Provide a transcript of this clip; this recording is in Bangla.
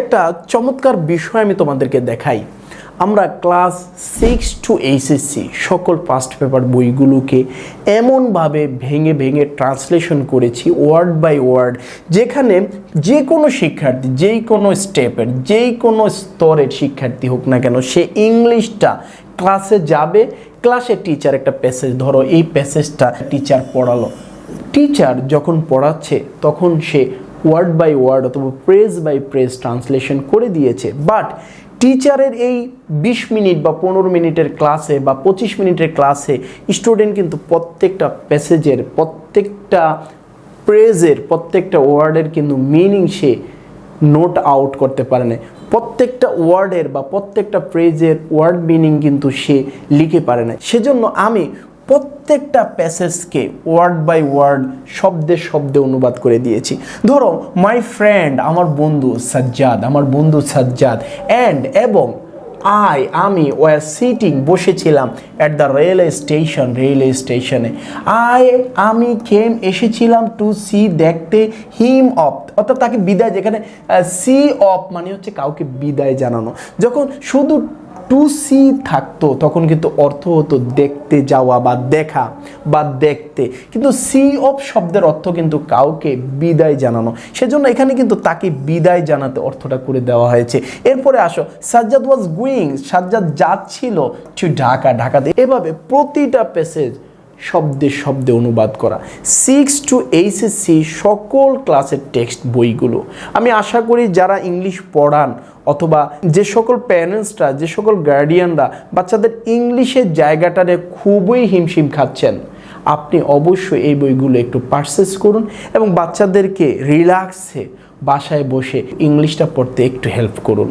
একটা চমৎকার বিষয় আমি তোমাদেরকে দেখাই। আমরা ক্লাস সিক্স টু এইচএসসি সকল পাস্ট পেপার বইগুলোকে এমনভাবে ভেঙে ভেঙে ট্রান্সলেশন করেছি ওয়ার্ড বাই ওয়ার্ড যেখানে যে কোনো শিক্ষার্থী, যেই কোনো স্টেপের যেই কোনো স্তরের শিক্ষার্থী হোক না কেন, সে ইংলিশটা ক্লাসে যাবে ক্লাসে টিচার একটা প্যাসেজ ধরো এই প্যাসেজটা টিচার পড়ালো। টিচার যখন পড়াচ্ছে, তখন সে ওয়ার্ড বাই ওয়ার্ড অথবা প্রেস বাই প্রেস ট্রান্সলেশন করে দিয়েছে। বাট টিচারের এই বিশ মিনিট বা পনেরো মিনিটের ক্লাসে বা পঁচিশ মিনিটের ক্লাসে স্টুডেন্ট কিন্তু প্রত্যেকটা প্যাসেজের প্রত্যেকটা প্রেজের প্রত্যেকটা ওয়ার্ডের কিন্তু মিনিং সে নোট আউট করতে পারে না। প্রত্যেকটা ওয়ার্ডের বা প্রত্যেকটা প্রেজের ওয়ার্ড মিনিং কিন্তু সে লিখে পারে না। সেজন্য আমি প্রত্যেকটা প্যাসেজকে ওয়ার্ড বাই ওয়ার্ড শব্দে শব্দে অনুবাদ করে দিয়েছি। ধরো মাই ফ্রেন্ড আমার বন্ধু সাজ্জাদ, আমার বন্ধু সাজ্জাদ অ্যান্ড এবং আই আমি ওয়ার সিটিং বসেছিলাম at the railway station railway স্টেশনে আই আমি কেম এসেছিলাম টু সি দেখতে হিম অফ অর্থাৎ তাকে বিদায়, যেখানে সি অফ মানে হচ্ছে কাউকে বিদায় জানানো। যখন শুধু টু সি থাকতো, তখন কিন্তু অর্থ হতো দেখতে যাওয়া বা দেখা বা দেখতে। কিন্তু সি অফ শব্দের অর্থ কিন্তু কাউকে বিদায় জানানো। সেজন্য এখানে কিন্তু তাকে বিদায় জানাতে অর্থটা করে দেওয়া হয়েছে। এরপরে আসো, সাজ্জাদ ওয়াজ গুইং সাজ্জাদ যাচ্ছিল টু ঢাকা। ঢাকাতে এভাবে প্রতিটা প্যাসেজ শব্দে শব্দে অনুবাদ করা। সিক্স টু এইচএসসি সকল ক্লাসের টেক্সট বইগুলো। আমি আশা করি যারা ইংলিশ পড়ান অথবা যে সকল প্যারেন্টসরা যে সকল গার্ডিয়ানরা বাচ্চাদের ইংলিশের জায়গাটারে খুবই হিমশিম খাচ্ছেন, আপনি অবশ্যই এই বইগুলো একটু পারচেস করুন এবং বাচ্চাদেরকে রিল্যাক্সে বাসায় বসে ইংলিশটা পড়তে একটু হেল্প করুন।